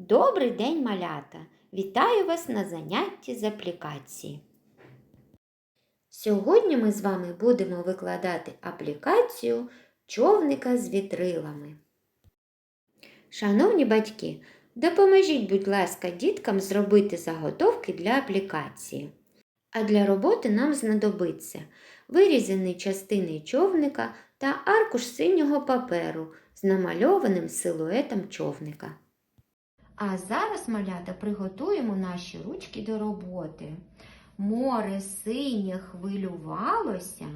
Добрий день, малята! Вітаю вас на занятті з аплікації. Сьогодні ми з вами будемо викладати аплікацію човника з вітрилами. Шановні батьки, допоможіть, будь ласка, діткам зробити заготовки для аплікації. А для роботи нам знадобиться вирізані частини човника та аркуш синього паперу з намальованим силуетом човника. А зараз, малята, приготуємо наші ручки до роботи. Море синє хвилювалося.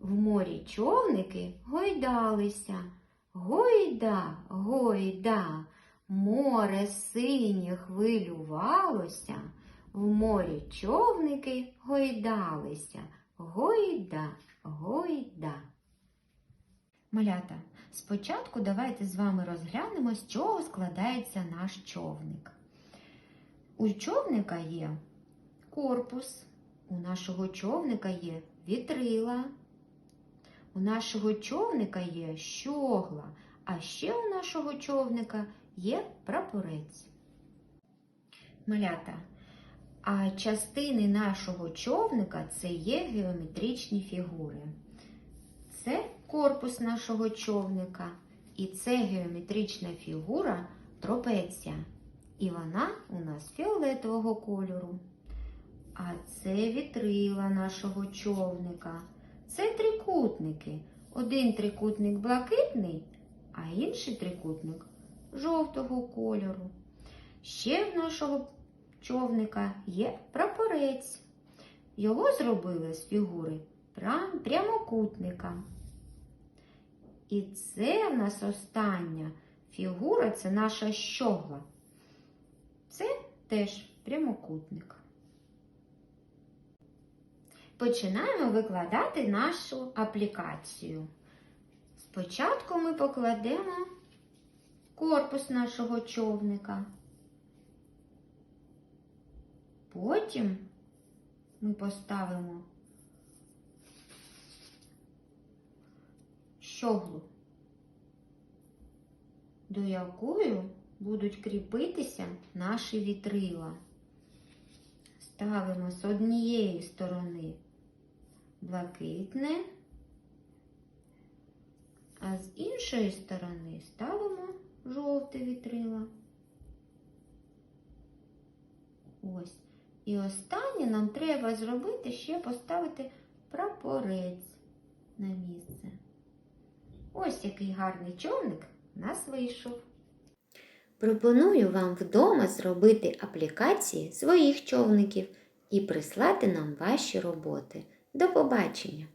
В морі човники гойдалися. Гойда, гойда, море синє хвилювалося. В морі човники гойдалися. Гойда, гойда. Малята, спочатку давайте з вами розглянемо, з чого складається наш човник. У човника є корпус, у нашого човника є вітрила, у нашого човника є щогла, а ще у нашого човника є прапорець. Малята, а частини нашого човника це є геометричні фігури. Це корпус нашого човника, і це геометрична фігура трапеція. І вона у нас фіолетового кольору. А це вітрила нашого човника. Це трикутники. Один трикутник блакитний, а інший трикутник жовтого кольору. Ще в нашого човника є прапорець. Його зробили з фігури прямокутника. І це в нас остання фігура це наша щогла. Це теж прямокутник. Починаємо викладати нашу аплікацію. Спочатку ми покладемо корпус нашого човника. Потім ми поставимо щоглу, до якої будуть кріпитися наші вітрила. Ставимо з однієї сторони блакитне, а з іншої сторони ставимо жовте вітрила. Ось. І останнє нам треба зробити ще поставити прапорець на місце. Ось який гарний човник нас вийшов. Пропоную вам вдома зробити аплікації своїх човників і прислати нам ваші роботи. До побачення!